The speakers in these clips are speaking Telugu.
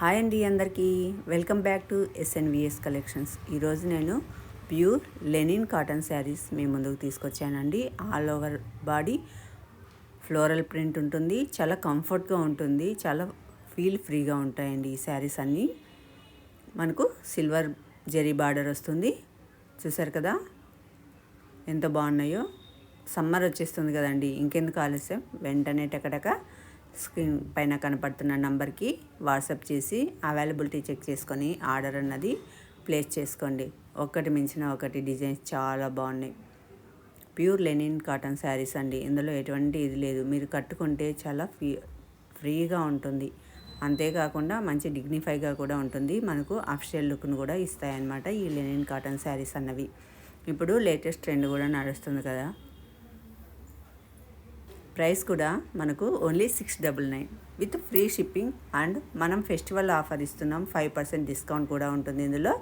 హాయ్ అండి అందరికీ. Welcome back to SNVS collections ఈరోజు నేను ప్యూర్ లెనిన్ కాటన్ శారీస్ మీ ముందుకు తీసుకొచ్చానండి. All over body floral print ఉంటుంది. చాలా కంఫర్ట్గా ఉంటుంది. చాలా ఫీల్ ఫ్రీగా ఉంటాయండి ఈ శారీస్ అన్నీ. మనకు సిల్వర్ జరీ బార్డర్ వస్తుంది. చూసారు కదా? ఎంత బాగున్నాయో. సమ్మర్ వచ్చేస్తుంది కదండి. ఇంకెందుకు ఆలస్యం? వెంటనే టకటక స్క్రీన్ పైన కనపడుతున్న నంబర్కి వాట్సాప్ చేసి అవైలబిలిటీ చెక్ చేసుకొని ఆర్డర్ అన్నది ప్లేస్ చేసుకోండి. ఒకటి మించిన ఒకటి డిజైన్స్ చాలా బాగున్నాయి. ప్యూర్ లెనిన్ కాటన్ శారీస్ అండి. ఇందులో ఎటువంటి ఇది లేదు. మీరు కట్టుకుంటే చాలా ఫ్రీ ఫ్రీగా ఉంటుంది. అంతేకాకుండా మంచి డిగ్నిఫైగా కూడా ఉంటుంది. మనకు అఫిషియల్ లుక్ను కూడా ఇస్తాయన్నమాట ఈ లెనిన్ కాటన్ శారీస్ అన్నవి. ఇప్పుడు లేటెస్ట్ ట్రెండ్ కూడా నడుస్తుంది కదా. ప్రైస్ కూడా మనకు only six double nine. With free shipping and మనం ఫెస్టివల్ ఆఫర్ ఇస్తున్నాం ఫైవ్ పర్సెంట్ డిస్కౌంట్ కూడా ఉంటుంది ఇందులో.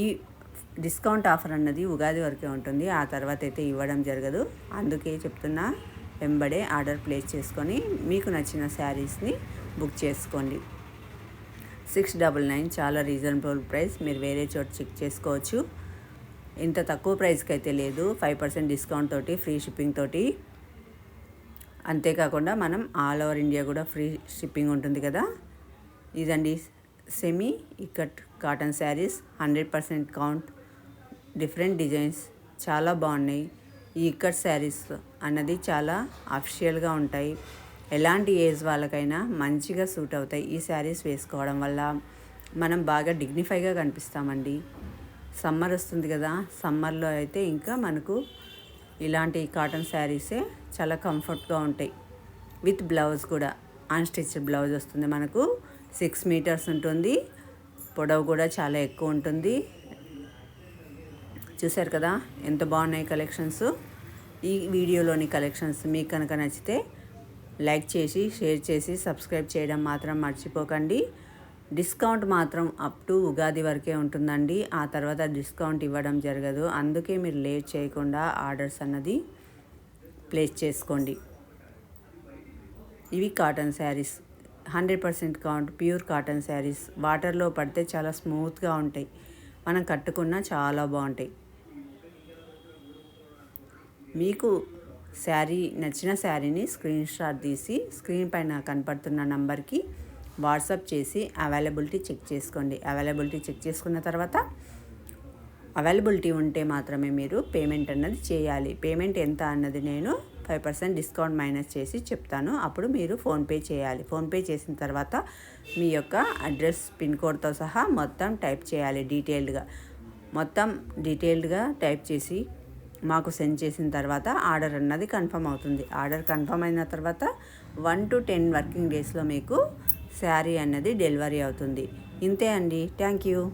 ఈ డిస్కౌంట్ ఆఫర్ అన్నది ఉగాది వరకే ఉంటుంది ఆ తర్వాత అయితే ఇవ్వడం జరగదు. అందుకే చెప్తున్నా వెంబడే ఆర్డర్ ప్లేస్ చేసుకొని మీకు నచ్చిన శారీస్ని బుక్ చేసుకోండి. సిక్స్ డబల్ నైన్ చాలా రీజనబుల్ ప్రైస్ మీరు వేరే చోట చెక్ చేసుకోవచ్చు. ఇంత తక్కువ ప్రైస్కి అయితే లేదు. ఫైవ్ పర్సెంట్ డిస్కౌంట్ తోటి ఫ్రీ షిప్పింగ్ తోటి. అంతేకాకుండా మనం ఆల్ ఓవర్ ఇండియా కూడా ఫ్రీ షిప్పింగ్ ఉంటుంది కదా. ఇదండి semi ikat cotton saris. Hundred percent count. Different designs. చాలా బాగున్నాయి. ఈ ఇక్కట్ శారీస్ అన్నది చాలా అఫిషియల్గా ఉంటాయి. ఎలాంటి ఏజ్ వాళ్ళకైనా మంచిగా సూట్ అవుతాయి ఈ శారీస్ వేసుకోవడం వల్ల. మనం బాగా డిగ్నిఫైగా కనిపిస్తామండి. సమ్మర్ వస్తుంది కదా సమ్మర్లో అయితే ఇంకా మనకు ఇలాంటి కాటన్ శారీసే చాలా కంఫర్ట్గా ఉంటాయి. విత్ బ్లౌజ్ కూడా అన్స్టిచ్డ్ బ్లౌజ్ వస్తుంది మనకు. సిక్స్ మీటర్స్ ఉంటుంది పొడవు కూడా చాలా ఎక్కువ ఉంటుంది. చూసారు కదా ఎంత బాగున్నాయి కలెక్షన్స్. ఈ వీడియోలోని కలెక్షన్స్ మీకు కనుక నచ్చితే లైక్ చేసి షేర్ చేసి సబ్స్క్రైబ్ చేయడం మాత్రం మర్చిపోకండి. డిస్కౌంట్ మాత్రం అప్ టు ఉగాది వరకే ఉంటుందండి. ఆ తర్వాత డిస్కౌంట్ ఇవ్వడం జరగదు. అందుకే మీరు లేట్ చేయకుండా ఆర్డర్స్ అన్నది ప్లేస్ చేసుకోండి. ఇవి cotton saris. Hundred percent count pure cotton saris. వాటర్లో పడితే చాలా స్మూత్గా ఉంటాయి. మనం కట్టుకున్నా చాలా బాగుంటాయి. మీకు శారీ నచ్చిన శారీని స్క్రీన్ షాట్ తీసి స్క్రీన్ పైన కనపడుతున్న నంబర్కి వాట్సాప్ చేసి అవైలబిలిటీ చెక్ చేసుకోండి. అవైలబిలిటీ చెక్ చేసుకున్న తర్వాత అవైలబిలిటీ ఉంటే మాత్రమే మీరు పేమెంట్ అన్నది చేయాలి. పేమెంట్ ఎంత అన్నది నేను ఫైవ్ పర్సెంట్ డిస్కౌంట్ మైనస్ చేసి చెప్తాను. అప్పుడు మీరు ఫోన్పే చేయాలి. ఫోన్పే చేసిన తర్వాత మీ యొక్క అడ్రస్ పిన్ కోడ్తో సహా మొత్తం టైప్ చేయాలి డీటెయిల్డ్గా. మొత్తం డీటెయిల్డ్గా టైప్ చేసి మాకు సెండ్ చేసిన తర్వాత ఆర్డర్ అన్నది కన్ఫర్మ్ అవుతుంది. ఆర్డర్ కన్ఫర్మ్ అయిన తర్వాత వన్ టు టెన్ వర్కింగ్ డేస్లో మీకు శారీ అన్నది డెలివరీ అవుతుంది. ఇంతే అండి. Thank you.